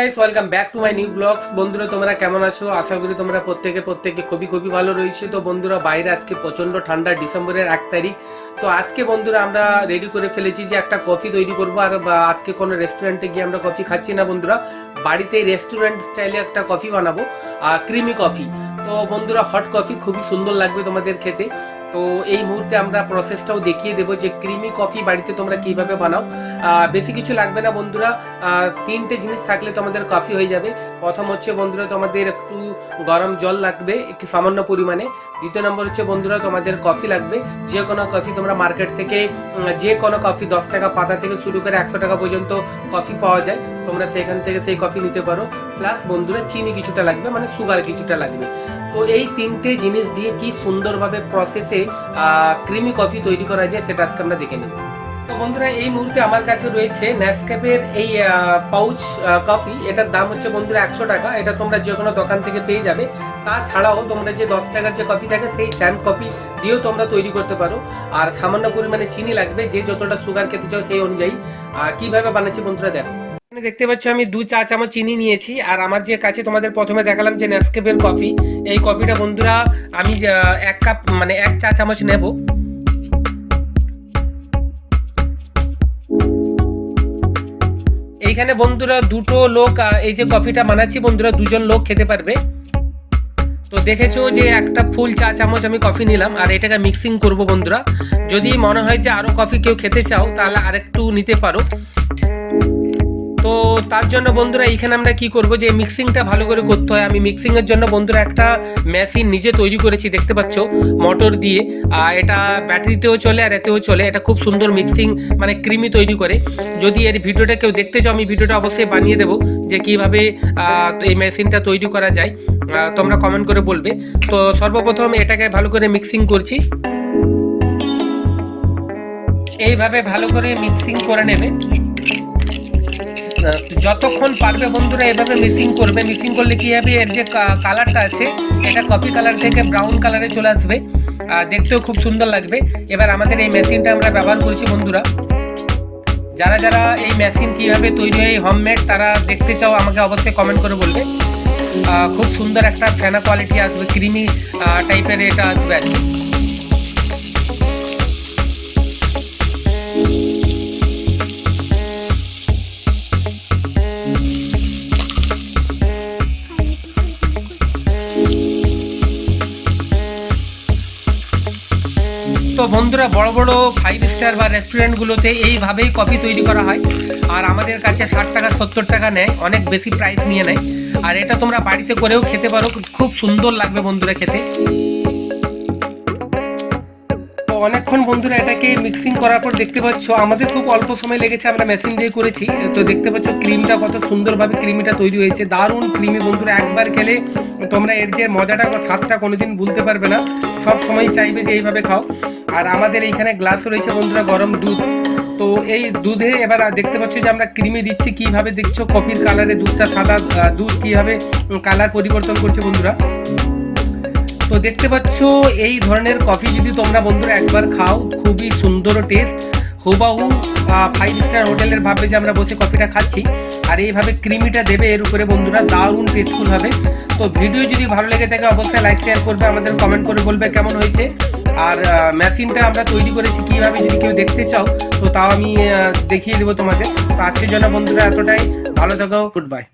Guys welcome back to my new vlogs বন্ধুরা, তোমরা কেমন আছো? আশা করি তোমরা প্রত্যেকে প্রত্যেকে খুবই খুবই ভালো রয়েছে। তো বন্ধুরা, বাইরে আজকে প্রচণ্ড ঠান্ডা, ডিসেম্বরের এক তারিখ। তো আজকে বন্ধুরা, আমরা রেডি করে ফেলেছি যে একটা কফি তৈরি করব। আর আজকে কোনো রেস্টুরেন্টে গিয়ে আমরা কফি খাচ্ছি না বন্ধুরা। বাড়িতেই রেস্টুরেন্ট স্টাইলে একটা কফি বানাবো আর ক্রিমি কফি তো বন্ধুরা হট কফি খুবই সুন্দর লাগবে তোমাদের খেতে। তো এই মুহূর্তে আমরা প্রসেসটাও দেখিয়ে দেবো যে ক্রিমি কফি বাড়িতে তোমরা কীভাবে বানাও। বেশি কিছু লাগবে না বন্ধুরা। তিনটে জিনিস থাকলে তোমাদের কফি হয়ে যাবে। প্রথম হচ্ছে বন্ধুরা তোমাদের একটু গরম জল লাগবে, একটু সামান্য পরিমাণে। দ্বিতীয় নম্বর হচ্ছে বন্ধুরা তোমাদের কফি লাগবে। যে কোনো কফি তোমরা মার্কেট থেকে যে কোনো কফি দশ টাকা পাতা থেকে শুরু করে একশো টাকা পর্যন্ত কফি পাওয়া যায়। তোমরা সেখান থেকে সেই কফি নিতে পারো। প্লাস বন্ধুরা, চিনি কিছুটা লাগবে মানে সুগার কিছুটা লাগবে। তো এই তিনটে জিনিস দিয়ে কি সুন্দরভাবে প্রসেসে ক্রিমি কফি তৈরি করা যায় সেটা আজকে আমরা দেখে নেব। তো বন্ধুরা, এই মুহূর্তে আমার কাছে রয়েছে নেসক্যাফের এই পাউচ কফি এটার দাম হচ্ছে বন্ধুরা একশো টাকা। এটা তোমরা যে কোনো দোকান থেকে পেয়ে যাবে। তাছাড়াও তোমরা যে দশ টাকার যে কফি থাকে, সেই স্যাম কফি দিয়েও তোমরা তৈরি করতে পারো। আর সামান্য পরিমাণে চিনি লাগবে, যে যতটা সুগার খেতে চাও সেই অনুযায়ী। কীভাবে বানাচ্ছি বন্ধুরা, দেখো। এখানে দেখতে পাচ্ছ আমি দু চা চামচ চিনি নিয়েছি, আর আমার যে কাছে তোমাদের প্রথমে দেখালাম যে নেসকেপের কফি, এই কফিটা বন্ধুরা আমি এক কাপ মানে এক চা চামচ নেব। এইখানে বন্ধুরা দুটো লোক এই যে কফিটা বানাচ্ছি বন্ধুরা, দুজন লোক খেতে পারবে। তো দেখেছ যে একটা ফুল চা চামচ আমি কফি নিলাম, আর এটাকে মিক্সিং করব বন্ধুরা। যদি মনে হয় যে আরও কফি কেউ খেতে চাও, তাহলে আরেকটু নিতে পারো। তো তার জন্য বন্ধুরা এইখানে আমরা কি করব যে মিক্সিংটা ভালো করে করতে হয়। আমি মিক্সিং এর জন্য বন্ধুরা একটা মেশিন নিজে তৈরি করেছি, দেখতে পাচ্ছ মোটর দিয়ে। আর এটা ব্যাটারিতেও চলে, আর এতেও চলে। এটা খুব সুন্দর মিক্সিং মানে ক্রিমি তৈরি করে। যদি এর ভিডিওটা কেউ দেখতে চাও, আমি ভিডিওটা অবশ্যই বানিয়ে দেবো, যে কীভাবে এই মেশিনটা তৈরি করা যায়। তোমরা কমেন্ট করে বলবে। তো সর্বপ্রথম এটাকে ভালো করে মিক্সিং করছি। এইভাবে ভালো করে মিক্সিং করে নেবে। যতক্ষণ পারবে বন্ধুরা এভাবে মিসিং করবে। মিসিং করলে কি হবে? এর যে কালারটা আছে এটা কফি কালার থেকে ব্রাউন কালারে চলে আসবে। আর দেখতেও খুব সুন্দর লাগবে। এবার আমাদের এই মেশিনটা আমরা ব্যবহার করছি বন্ধুরা। যারা যারা এই মেশিন কীভাবে তৈরি হয় হোমমেড তারা দেখতে চাও, আমাকে অবশ্যই কমেন্ট করে বলবে। খুব সুন্দর একটা ফেনা কোয়ালিটি আসবে ক্রিমি টাইপের এটা আসবে আর কি। তো বন্ধুরা, বড় বড় ফাইভ স্টার বা রেস্টুরেন্টগুলোতে এইভাবেই কফি তৈরি করা হয়। আর আমাদের কাছে ষাট টাকা, সত্তর টাকা নেয়, অনেক বেশি প্রাইস নিয়ে নেয়। আর এটা তোমরা বাড়িতে করেও খেতে পারো, খুব সুন্দর লাগবে বন্ধুরা খেতে। অনেকক্ষণ বন্ধুরা এটাকে মিক্সিং করার পর দেখতে পাচ্ছ, আমাদের খুব অল্প সময় লেগেছে, আমরা মেশিন দিয়ে করেছি। তো দেখতে পাচ্ছ ক্রিমটা কত সুন্দরভাবে ক্রিমিটা তৈরি হয়েছে। দারুণ ক্রিমি বন্ধুরা, একবার খেলে তোমরা এর যে মজাটা বা স্বাদটা কোনোদিন ভুলতে পারবে না। সব সময় চাইবে যে এইভাবে খাও। আর আমাদের এইখানে গ্লাস রয়েছে বন্ধুরা, গরম দুধ। তো এই দুধে এবার দেখতে পাচ্ছ যে আমরা ক্রিমি দিচ্ছি, কীভাবে দেখছ কফির কালারে দুধটা সাদা দুধ কীভাবে কালার পরিবর্তন করছে বন্ধুরা? তো দেখতে পাচ্ছ এই ধরনের কফি যদি তোমরা বন্ধুরা একবার খাও, খুবই সুন্দর টেস্ট হুবাহু ফাইভ স্টার হোটেলের ভাবে যে আমরা বসে কফিটা খাচ্ছি, আর এইভাবে ক্রিমিটা দেবে এর উপরে বন্ধুরা, দারুণ টেস্টফুল হবে। তো ভিডিও যদি ভালো লেগে থাকে, অবশ্যই লাইক শেয়ার করবে, আমাদের কমেন্ট করে বলবে কেমন হয়েছে। আর মেশিনটা আমরা তৈরি করেছি কীভাবে যদি কেউ দেখতে চাও, তো তাও আমি দেখিয়ে দেবো তোমাকে। তো আজকের জন্য বন্ধুরা এতটাই। ভালো থাকো। Good bye